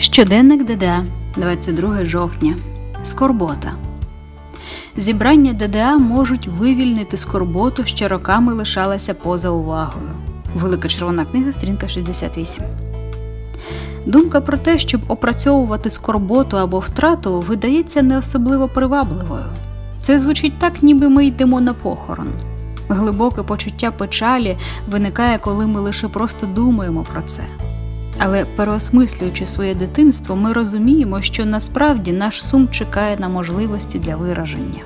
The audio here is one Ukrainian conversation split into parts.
Щоденник ДДА, 22 жовтня. Скорбота. Зібрання ДДА можуть вивільнити скорботу, що роками лишалася поза увагою. Велика червона книга, сторінка 68. Думка про те, щоб опрацьовувати скорботу або втрату, видається не особливо привабливою. Це звучить так, ніби ми йдемо на похорон. Глибоке почуття печалі виникає, коли ми лише просто думаємо про це. Але переосмислюючи своє дитинство, ми розуміємо, що насправді наш сум чекає на можливості для вираження.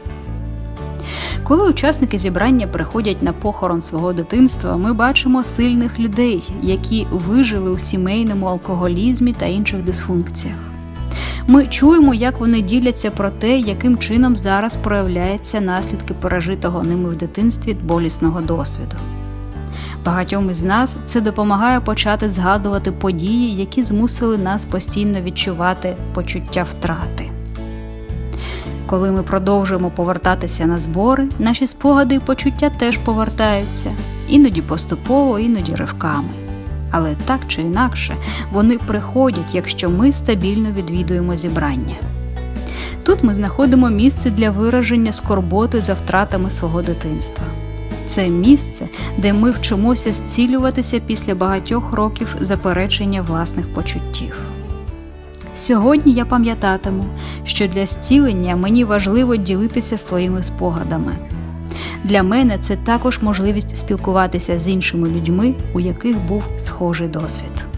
Коли учасники зібрання приходять на похорон свого дитинства, ми бачимо сильних людей, які вижили у сімейному алкоголізмі та інших дисфункціях. Ми чуємо, як вони діляться про те, яким чином зараз проявляються наслідки пережитого ними в дитинстві болісного досвіду. Багатьом із нас це допомагає почати згадувати події, які змусили нас постійно відчувати почуття втрати. Коли ми продовжуємо повертатися на збори, наші спогади і почуття теж повертаються, іноді поступово, іноді ривками. Але так чи інакше вони приходять, якщо ми стабільно відвідуємо зібрання. Тут ми знаходимо місце для вираження скорботи за втратами свого дитинства. Це місце, де ми вчимося зцілюватися після багатьох років заперечення власних почуттів. Сьогодні я пам'ятатиму, що для зцілення мені важливо ділитися своїми спогадами. Для мене це також можливість спілкуватися з іншими людьми, у яких був схожий досвід.